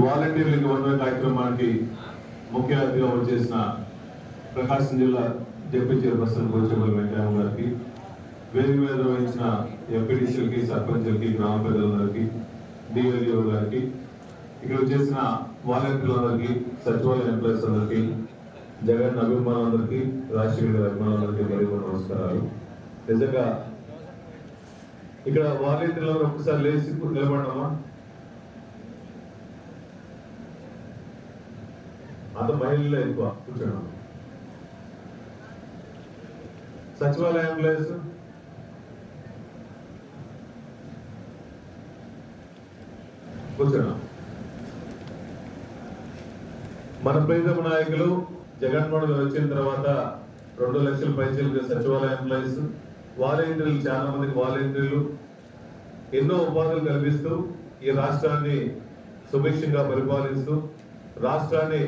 వాలంటీర్లకు వందన కార్యక్రమానికి ముఖ్య అతిథిగా వచ్చేసిన ప్రకాశం జిల్లా డిప్యూటీ చైర్పర్సన్ గోచబల్ వెంకయ్య గారికి వేదిక మీద నిర్వహించిన ఎంపీటీసీలకి సర్పంచులకి గ్రామ ప్రజలందరికీ డిఎల్ఈఓ గారికి ఇక్కడ వచ్చేసిన వాలంటీర్లందరికీ సచివాలయ ఎంప్లాయీస్ అందరికీ జగన్ అభిమానులందరికీ రాజశేఖర్ అభిమానులందరికీ మరియు నమస్కారాలు. నిజంగా ఇక్కడ వాలంటీర్లు ఒక్కసారి లేచి నిలబడమా? అంత మహిళలే ఎక్కువ కూర్చోడం సచివాలయ ఎంప్లాయీస్ కూర్చోడం మన ప్రీతమ నాయకులు జగన్మోహన్ గారు వచ్చిన తర్వాత రెండు లక్షల పైచీలకు సచివాలయ ఎంప్లాయీస్ వాలంటీర్లు చాలా మందికి వాలంటీర్లు. ఎన్నో ఉపాధులు కల్పిస్తూ ఈ రాష్ట్రాన్ని సుభిక్షంగా పరిపాలిస్తూ రాష్ట్రాన్ని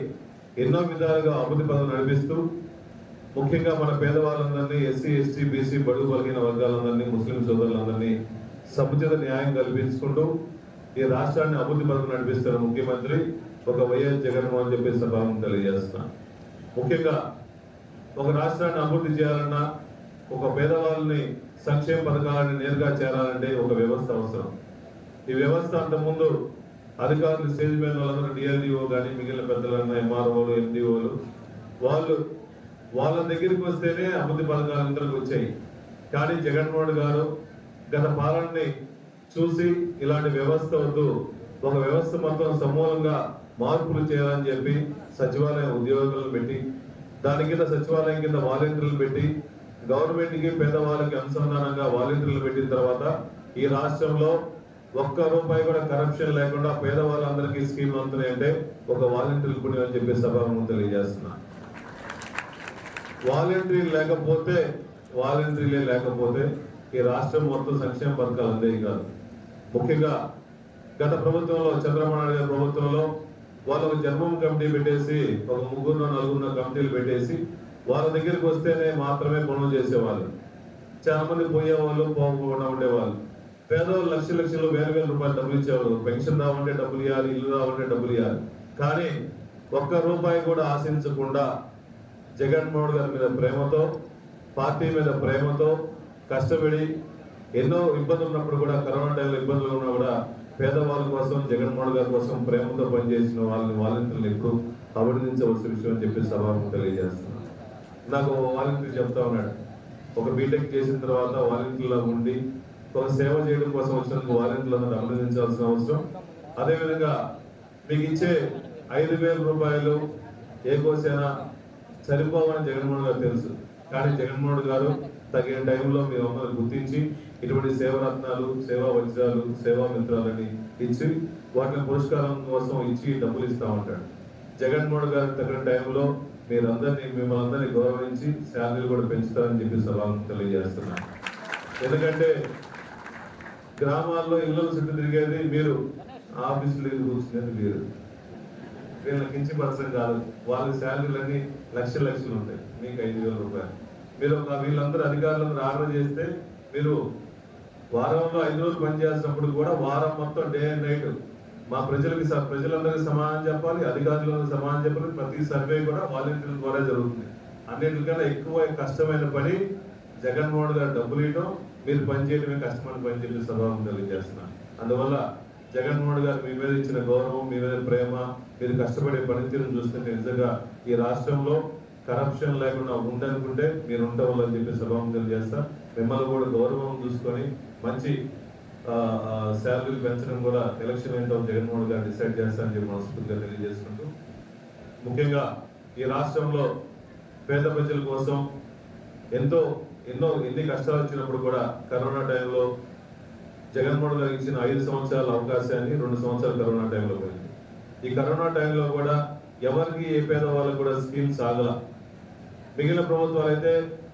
ఎన్నో విధాలుగా అభివృద్ధి పదం నడిపిస్తూ ముఖ్యంగా మన పేదవాళ్ళందరినీ ఎస్సీ ఎస్టీ బీసీ బడుగు కలిగిన వర్గాలందరినీ ముస్లిం సోదరులందరినీ సముచిత న్యాయం కల్పించుకుంటూ ఈ రాష్ట్రాన్ని అభివృద్ధి పదం నడిపిస్తున్న ముఖ్యమంత్రి ఒక వైఎస్ జగన్మోహన్ చెప్పి సభాము తెలియజేస్తున్నా ముఖ్యంగా ఒక రాష్ట్రాన్ని అభివృద్ధి చేయాలన్నా ఒక పేదవాళ్ళని సంక్షేమ పథకాలని నేరుగా చేరాలంటే ఒక వ్యవస్థ అవసరం. ఈ వ్యవస్థ అంత ముందు అధికారులు స్టేజ్ మీద వాళ్ళందరూ డిఆర్డిఓ కానీ మిగిలిన పెద్దలన్న ఎంఆర్ఓలు ఎండిఓలు వాళ్ళు వాళ్ళ దగ్గరికి వస్తేనే అభివృద్ధి పథకాలు అందరికి వచ్చాయి. కానీ జగన్మోహన్ గారు గత పాలనని చూసి ఇలాంటి వ్యవస్థ వద్దు ఒక వ్యవస్థ మొత్తం సమూలంగా మార్పులు చేయాలని చెప్పి సచివాలయ ఉద్యోగులను పెట్టి దాని కింద సచివాలయం కింద వాలంటీర్లు పెట్టి గవర్నమెంట్కి పేదవాళ్ళకి అనుసంధానంగా వాలంటీర్లు పెట్టిన తర్వాత ఈ రాష్ట్రంలో ఒక్క రూపాయి కూడా కరప్షన్ లేకుండా పేదవాళ్ళందరికీ స్కీమ్ అంటే ఒక వాలంటీర్లు పుణ్యం అని చెప్పి సభాము తెలియజేస్తున్నా. వాలంటీర్లు లేకపోతే వాలంటీర్లే లేకపోతే ఈ రాష్ట్రం మొత్తం సంక్షేమ పథకాలు అందేవి కాదు. ముఖ్యంగా గత ప్రభుత్వంలో చంద్రబాబు నాయుడు గారి ప్రభుత్వంలో వాళ్ళకు జన్మం కమిటీ పెట్టేసి ఒక ముగ్గురు నలుగురు కమిటీలు పెట్టేసి వాళ్ళ దగ్గరికి వస్తేనే మాత్రమే పనులు చేసేవాళ్ళు. చాలా మంది పోయేవాళ్ళు పోకుండా ఉండేవాళ్ళు. పేదవాళ్ళు లక్ష లక్షలు వేల వేల రూపాయలు డబ్బులు ఇచ్చేవారు. పెన్షన్ రావంటే డబ్బులు ఇవ్వాలి ఇల్లు రావంటే డబ్బులు ఇవ్వాలి కానీ ఒక్క రూపాయి కూడా ఆశించకుండా జగన్మోహన్ గారి మీద ప్రేమతో పార్టీ మీద ప్రేమతో కష్టపడి ఎన్నో ఇబ్బందులు ఉన్నప్పుడు కూడా కరోనా టైంలో ఇబ్బందులు ఉన్నా కూడా పేదవాళ్ళ కోసం జగన్మోహన్ గారి కోసం ప్రేమతో పనిచేసిన వాళ్ళని వాలంటీర్లు ఎక్కువ అభినందించవలసిన విషయం అని చెప్పి సభకు తెలియజేస్తున్నాను. నాకు వాలంటీర్ చెప్తా ఉన్నాడు. ఒక బీటెక్ చేసిన తర్వాత వాలంటీర్లో ఉండి ఒక సేవ చేయడం కోసం వచ్చినందుకు వాలంటీర్లను అభినందించాల్సిన అవసరం. అదేవిధంగా మీకు ఇచ్చే ఐదు వేల రూపాయలు ఏ కోసైనా సరిపోవని జగన్మోహన్ గారు తెలుసు. కానీ జగన్మోహన్ గారు తగిన టైంలో మీరు అందరూ గుర్తించి ఇటువంటి సేవరత్నాలు సేవా వజ్రాలు సేవా మిత్రాలని ఇచ్చి వాటిని పురస్కారం కోసం ఇచ్చి డబ్బులు ఇస్తా ఉంటాడు. జగన్మోహన్ గారు తగిన టైంలో మీరందరినీ మిమ్మల్ని అందరినీ గౌరవించి శాలరీలు కూడా పెంచుతారని చెప్పి సభ తెలియజేస్తున్నాను. ఎందుకంటే గ్రామాల్లో ఇళ్ళ చుట్టూ తిరిగేది మీరు ఆఫీసులు కూర్చునేది మీరు. వీళ్ళకి కించపరచడం కాదు. వాళ్ళ శాలరీలన్నీ లక్ష లక్షలు ఉంటాయి. మీకు ఐదు వేల రూపాయలు. మీరు ఒక వీళ్ళందరూ అధికారులను ఆర్డర్ చేస్తే మీరు వారంలో ఐదు రోజులు పనిచేసినప్పుడు కూడా వారం మొత్తం డే అండ్ నైట్ మా ప్రజలకి స- ప్రజలందరికీ సమానం చెప్పాలి అధికారులకు సమానం చెప్పాలి. ప్రతి సర్వే కూడా వాలంటీర్ల ద్వారా జరుగుతుంది. అన్నిటికన్నా ఎక్కువ కష్టమైన పని జగన్మోహన్ గారు డబ్బులు ఇవ్వడం మీరు పనిచేయడమే కష్టమైన పని చెప్పి సభావం తెలియజేస్తున్నాను అందువల్ల జగన్మోహన్ గారు మీ మీద ఇచ్చిన గౌరవం మీ మీద ప్రేమ మీరు కష్టపడే పనితీరును చూస్తుంటే నిజంగా ఈ రాష్ట్రంలో కరప్షన్ లేకుండా ఉండనుకుంటే మీరు ఉండవాలని చెప్పి స్వభావం తెలియజేస్తా మిమ్మల్ని కూడా గౌరవం చూసుకొని మంచి శాలరీలు పెంచడం కూడా ఎలక్షన్ ఏంటో జగన్మోహన్ గారు డిసైడ్ చేస్తారని చెప్పి మనస్ఫూర్తిగా తెలియజేసుకుంటూ. ముఖ్యంగా ఈ రాష్ట్రంలో పేద ప్రజల కోసం ఎంతో ఎన్నో ఎన్ని కష్టాలు వచ్చినప్పుడు కూడా కరోనా టైంలో జగన్మోహన్ గారు ఇచ్చిన ఐదు సంవత్సరాల అవకాశాన్ని రెండు సంవత్సరాలు కరోనా టైంలో పోయింది. ఈ కరోనా టైంలో కూడా ఎవరికి ఏ పేద వాళ్ళకు కూడా స్కీమ్స్ ఆగల మిగిలిన ప్రభుత్వాలు అయితే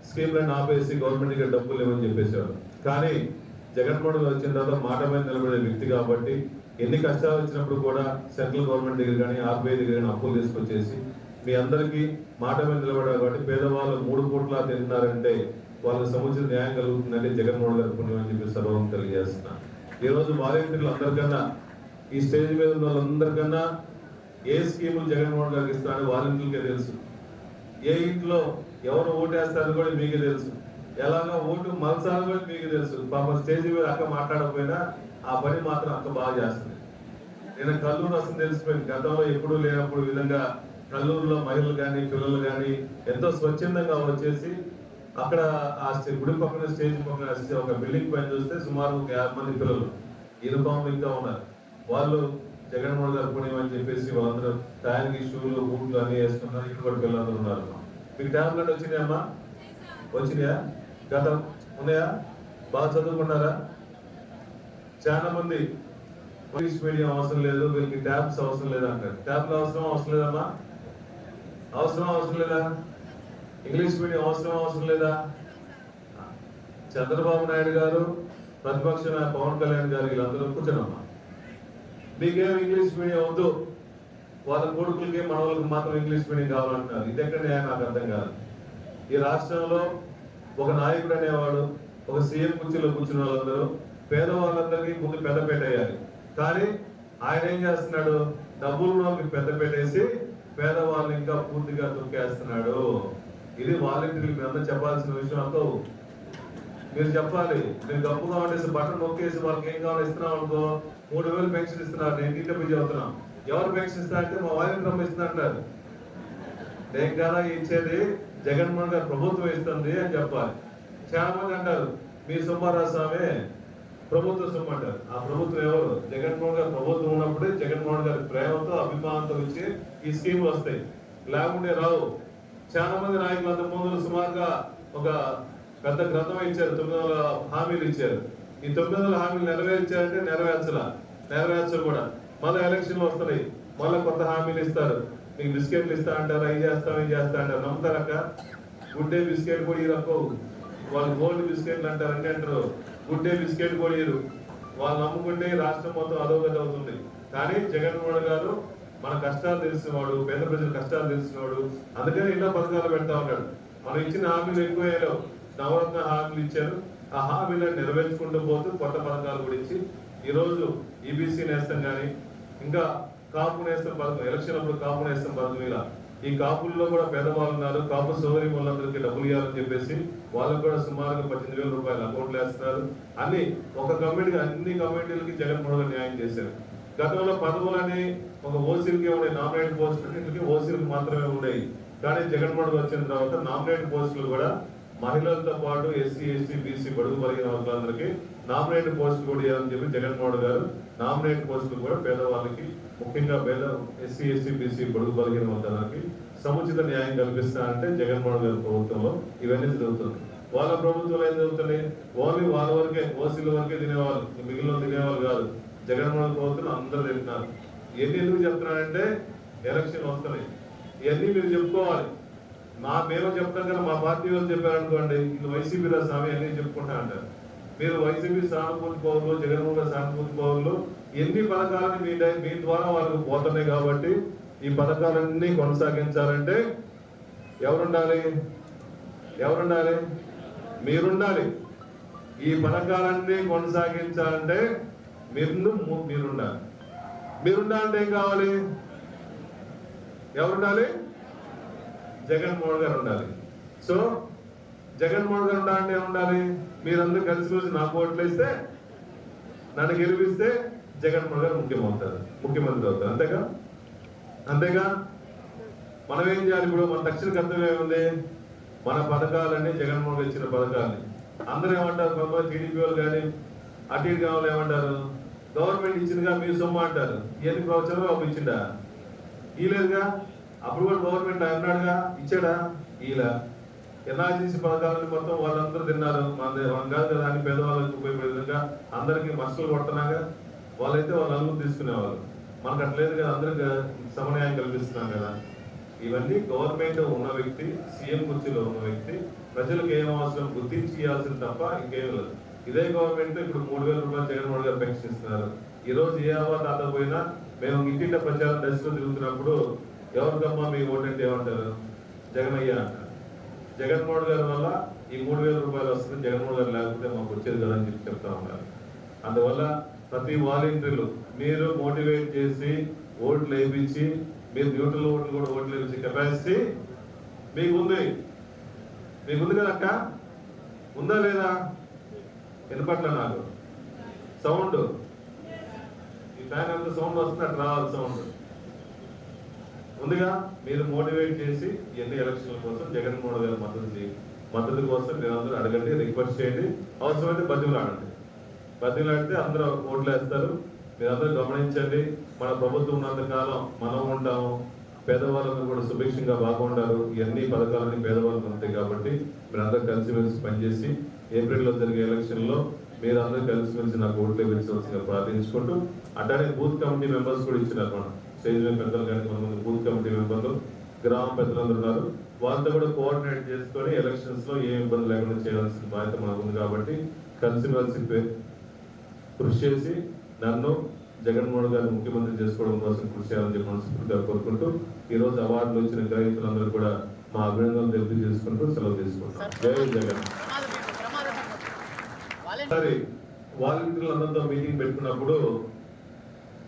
స్కీమ్లను ఆపేసి గవర్నమెంట్ దగ్గర డబ్బులు లేవని చెప్పేసేవారు కానీ జగన్మోహన్ గారు వచ్చిన తర్వాత మాట మీద నిలబడే వ్యక్తి కాబట్టి ఎన్ని కష్టాలు వచ్చినప్పుడు కూడా సెంట్రల్ గవర్నమెంట్ దగ్గర కానీ ఆర్బీఐ దగ్గర కానీ అప్పులు తీసుకొచ్చేసి మీ అందరికీ మాట మీద నిలబడారు కాబట్టి పేదవాళ్ళు మూడు కోట్ల తింటున్నారంటే వాళ్ళకి సముచిత న్యాయం కలుగుతుందంటే జగన్మోహన్ గారి పుణ్యం అని చెప్పి సర్వం తెలియజేస్తున్నా. ఈరోజు రోజు వాలంటీర్లు అందరికన్నా ఈ స్టేజ్ మీద ఉన్న వాళ్ళందరికన్నా ఏ స్కీములు జగన్మోహన్ గారికి ఇస్తారని వాలంటీర్లకే తెలుసు. ఏ ఇంట్లో ఎవరు ఓటేస్తారని కూడా మీకే తెలుసు. ఎలాగో ఓటు మలసాలని కూడా మీకు తెలుసు. పాప స్టేజ్ మీద అక్క మాట్లాడకపోయినా ఆ పని మాత్రం అక్క బాగా చేస్తుంది. నేను కల్లూరు అసలు తెలిసిపోయింది. గతంలో ఎప్పుడూ లేనప్పుడు విధంగా కల్లూరులో మహిళలు కానీ పిల్లలు కానీ ఎంతో స్వచ్ఛందంగా వచ్చేసి అక్కడ ఆ గుడి పక్కన స్టేజ్ పక్కన ఒక బిల్డింగ్ పైన చూస్తే సుమారు ఒక యాభై మంది పిల్లలు యూనిఫామ్ ఇంకా ఉన్నారు. వాళ్ళు జగన్మోహన్ గారు పుణ్యం అని చెప్పేసి వాళ్ళందరూ టైంకి షూలు బూట్లు అన్ని వేసుకున్నారు. ఇక్కడ పిల్లలు ఉన్నారు. మీకు టాబ్లెట్ వచ్చినాయమ్మా వచ్చినాయా గతం ఉన్నాయా? బాగా చదువుకున్నారా? చాలా మంది ఇంగ్లీష్ మీడియం అవసరం లేదు వీళ్ళకి ట్యాబ్స్ అవసరం లేదు అంటారు. ట్యాబ్లు అవసరం అవసరం లేదమ్మా? అవసరం అవసరం లేదా? ఇంగ్లీష్ మీడియం అవసరం అవసరం లేదా? చంద్రబాబు నాయుడు గారు ప్రతిపక్ష పవన్ కళ్యాణ్ గారు వీళ్ళందరూ కూర్చున్నామా మీకేం ఇంగ్లీష్ మీడియం వద్దు. వాళ్ళ కొడుకులకి మనవాళ్ళకి మాత్రం ఇంగ్లీష్ మీడియం కావాలంటున్నారు. ఇది ఎక్కడ నాకు అర్థం కాదు. ఈ రాష్ట్రంలో ఒక నాయకుడు అనేవాడు ఒక సీఎం కుర్చీలో కూర్చున్న వాళ్ళందరూ పేదవాళ్ళందరికీ ముందు పెద్దపేట వేయాలి. కానీ ఆయన ఏం చేస్తున్నాడు? డబ్బులు వాళ్ళకి పెద్దపేట వేసి పేదవాళ్ళు ఇంకా పూర్తిగా తొక్కేస్తున్నాడు. ఇది వాలంటీర్లు మీ అందరూ చెప్పాల్సిన విషయం అంతా మీరు చెప్పాలి. మీరు గప్పుగా ఉండేసి బటన్ నొక్కేసి వాళ్ళకి ఏం కావాలో ఇస్తున్నాం అనుకో మూడు వేలు పెన్షన్ ఇస్తున్నారు. నేను ఇంటి పోయి చెబుతున్నాం ఎవరు పెన్షన్ ఇస్తా అంటే మా వాలంటీర్ ఇస్తున్నా అంటారు. నేను కదా ఇచ్చేది జగన్మోహన్ గారు ప్రభుత్వం ఇస్తుంది అని చెప్పాలి. చాలా మంది అంటారు మీ సుబ్బారావు స్వామి ప్రభుత్వ సొమ్ము అంటారు. ఆ ప్రభుత్వం ఎవరు? జగన్మోహన్ గారు ప్రభుత్వం ఉన్నప్పుడే జగన్మోహన్ గారి ప్రేమతో అభిమానంతో వచ్చి ఈ స్కీమ్ వస్తాయి. లేకుంటే రావు చాలా మంది నాయకులు అంత ముందు సుమారుగా ఒక పెద్ద గ్రంథం ఇచ్చారు తొమ్మిది వందల హామీలు ఇచ్చారు. ఈ తొమ్మిది వందల హామీలు నెరవేర్చారంటే నెరవేర్చలా? నెరవేర్చరు కూడా. మళ్ళీ ఎలక్షన్లు వస్తున్నాయి. మళ్ళీ కొత్త హామీలు ఇస్తారు. మీకు బిస్కెట్లు ఇస్తా అంటారు? అవి చేస్తాం ఇది చేస్తా అంటారు? నమ్ముతారక్క? గుడ్ డే బిస్కెట్ కూడా ఇరక్కో వాళ్ళు గోల్డ్ బిస్కెట్లు అంటారు అంటే అంటారు. గుడ్ డే బిస్కెట్ కూడా వాళ్ళు నమ్ముకుంటే రాష్ట్రం మొత్తం అధోగతి అవుతుంది. కానీ జగన్మోహన్ గారు మన కష్టాలు తెలిసినవాడు పేద ప్రజల కష్టాలు తెలిసినవాడు అందుకని ఎన్నో పథకాలు పెడతా ఉన్నాడు. మనం ఇచ్చిన హామీలు ఎక్కువ నవరత్న హామీలు ఇచ్చారు. ఆ హామీలను నెరవేర్చుకుంటూ పోతూ కొత్త పథకాలు కూడా ఇచ్చి ఈ రోజు ఈబీసీ నేస్తం కానీ ఇంకా కాపు నేస్తం పథకం ఎలక్షన్ అప్పుడు కాపు నేస్తం పథకం ఇలా. ఈ కాపుల్లో కూడా పేదవాళ్ళు ఉన్నారు. కాపు సోదరి వాళ్ళందరికీ డబ్బులు ఇవ్వాలని చెప్పేసి వాళ్ళకు కూడా సుమారుగా పద్దెనిమిది వేల రూపాయలు అకౌంట్లు వేస్తున్నారు. అన్ని ఒక కమిటీకి అన్ని కమిటీలకి జగన్మోహన్ గారు న్యాయం చేశారు. గతంలో పదవులని ఒక ఓసీలకి ఉండే నామినేట్ పోస్టులకి ఓసీలకు మాత్రమే ఉండేవి కానీ జగన్మోహన్ వచ్చిన తర్వాత నామినేట్ పోస్టులు కూడా మహిళలతో పాటు ఎస్సీ ఎస్టీ బీసీ బడుగు పరిగిన వాళ్ళందరికీ నామినేట్ పోస్టులు కూడా ఇవ్వాలని చెప్పి జగన్మోహన్ గారు నామినేట్ పోస్టులు కూడా పేదవాళ్ళకి ముఖ్యంగా పేద ఎస్సీ ఎస్టీ బీసీ బడుగు పరిగిన వర్గాలకి సముచిత న్యాయం కల్పిస్తానంటే జగన్మోహన్ గారి ప్రభుత్వంలో ఇవన్నీ జరుగుతుంది వాళ్ళ ప్రభుత్వంలో ఏం జరుగుతున్నాయి? ఓన్లీ వాళ్ళ వరకే ఓసీల వరకే తినేవాళ్ళు. మిగిలిన తినేవాళ్ళు కాదు. జగన్మోహన్ ప్రభుత్వం అందరూ తింటున్నారు. ఇవన్నీ ఎందుకు చెప్తున్నానంటే ఎలక్షన్ వస్తున్నాయి. ఇవన్నీ మీరు చెప్పుకోవాలి. మా మేము చెప్తాం కదా మా పార్టీ వాళ్ళు చెప్పారనుకోండి ఇది వైసీపీలో స్వామి అన్ని చెప్పుకుంటా అంటారు. మీరు వైసీపీ సానుభూతి పౌరులు జగన్మోహన్ సానుభూతి పౌరులు ఎన్ని పథకాలని మీ మీ ద్వారా వాళ్ళకు పోతున్నాయి కాబట్టి ఈ పథకాలన్నీ కొనసాగించాలంటే ఎవరుండాలి? ఎవరుండాలి? మీరుండాలి. ఈ పథకాలన్నీ కొనసాగించాలంటే మీరు మీరుండాలి. మీరుండాలంటే ఏం కావాలి? ఎవరుండాలి? జగన్మోహన్ గారు ఉండాలి. సో జగన్మోహన్ గారు ఉండాలంటే ఏముండాలి? మీరందరూ కలిసి కలిసి నాకు ఓట్లు వేస్తే నన్ను గెలిపిస్తే జగన్మోహన్ గారు ముఖ్యమవుతారు ముఖ్యమంత్రి అవుతారు. అంతేగా? అంతేగా? మనం ఏం చేయాలి ఇప్పుడు? మన తక్షణ కర్తవ్యం ఏముంది? మన పథకాలన్నీ జగన్మోహన్ ఇచ్చిన పథకాలని అందరూ ఏమంటారు? కొంతమంది టీడీపీ వాళ్ళు కానీ అటు ఇటు కావాలి ఏమంటారు? గవర్నమెంట్ ఇచ్చిందిగా మీ సొమ్ము అంటారు. ఎన్ని చంద్రబాబు ఇచ్చిండా? ఇలేదుగా అప్పుడు కూడా గవర్నమెంట్ అన్నాడుగా ఇచ్చాడా? ఇలా ఎన్ఆర్జీసీ పథకాలను మొత్తం వాళ్ళందరూ తిన్నారు. మన మనం కాదు కదా అని పేదవాళ్ళకి ఉపయోగపడే విధంగా అందరికీ మస్తులు కొడుతున్నాగా. వాళ్ళైతే వాళ్ళు నలుగురు తీసుకునేవాళ్ళు. మనకు అట్లేదు కదా అందరికి సమన్యాయం కల్పిస్తున్నాం కదా. ఇవన్నీ గవర్నమెంట్ ఉన్న వ్యక్తి సీఎం కుర్చీలో ఉన్న వ్యక్తి ప్రజలకు ఏం అవసరం గుర్తించి ఇవ్వాల్సింది తప్ప ఇంకేం లేదు. ఇదే గవర్నమెంట్ ఇప్పుడు మూడు వేల రూపాయలు జగన్మోహన్ గారు పెన్షన్ ఇస్తున్నారు. ఈ రోజు ఏ అవ్వ తాత పోయినా మేము ఇంటింట ప్రచారం దశలో తిరుగుతున్నప్పుడు ఎవరికమ్మా మీ ఓటంటే ఏమంటారు? జగనయ్య అంటారు. జగన్మోహన్ గారి వల్ల ఈ మూడు వేల రూపాయలు వస్తుంది. జగన్మోహన్ గారు లేకపోతే మాకు వచ్చేది కదా అని చెప్పి చెప్తా ఉన్నారు. అందువల్ల ప్రతి వాలంటీర్లు మీరు మోటివేట్ చేసి ఓట్లు వేయించి మీరు న్యూట్రల్ ఓట్లు కూడా ఓట్లు వేయించే కెపాసిటీ మీకు ఉంది మీకు ఉంది కదా అక్క ఉందా లేదా? వినపట్ల నాకు. సౌండ్. ఈ ఫ్యాన్ అంతా సౌండ్ వస్తున్నట్టు అట్లా రావాలి సౌండ్. ముందుగా మీరు మోటివేట్ చేసి ఎన్ని ఎలక్షన్ల కోసం జగన్మోహన్ గారు మద్దతు మద్దతు కోసం మీరు అందరూ అడగండి రిక్వెస్ట్ చేయండి. అవసరమైతే బతిమలాడండి బతిమలాడితే అందరూ ఓట్లు వేస్తారు. మీరందరూ గమనించండి మన ప్రభుత్వం ఉన్నంత కాలం మనం ఉంటాము. పేదవాళ్ళందరూ కూడా సుభిక్షంగా బాగుంటారు ఇవన్నీ పథకాలన్నీ పేదవాళ్ళకు ఉంటాయి కాబట్టి మీరు అందరూ కలిసిమెలిసి పనిచేసి ఏప్రిల్లో జరిగే ఎలక్షన్లో మీరు అందరూ కలిసిమెలిసి నాకు ఓట్లు వేయించవలసిందిగా ప్రార్థించుకుంటూ అట్లానే బూత్ కమిటీ మెంబర్స్ కూడా ఇచ్చినారు మనం స్టేజ్ మీద పెద్దలు కానీ కొంతమంది బూత్ కమిటీ మెంబర్లు గ్రామ పెద్దలందరూ ఉన్నారు. వాళ్ళతో కూడా కోఆర్డినేట్ చేసుకొని ఎలక్షన్స్లో ఏ ఇబ్బంది లేకుండా చేయాల్సిన బాధ్యత మనకు ఉంది కాబట్టి కలిసిమెలిసి కృషి చేసి నన్ను జగన్మోహన్ గారిని ముఖ్యమంత్రి చేసుకోవడం కోసం కృషి చేయాలని చెప్పి మనస్ఫూర్తిగా కోరుకుంటూ ఈ రోజు అవార్డులు వచ్చిన గ్రహీతలందరూ కూడా మా అభినందనలు తెలిపి చేసుకుంటూ సెలవు తీసుకుంటాం. జై జగన్. వాలంటీర్లందరితో మీటింగ్ పెట్టుకున్నప్పుడు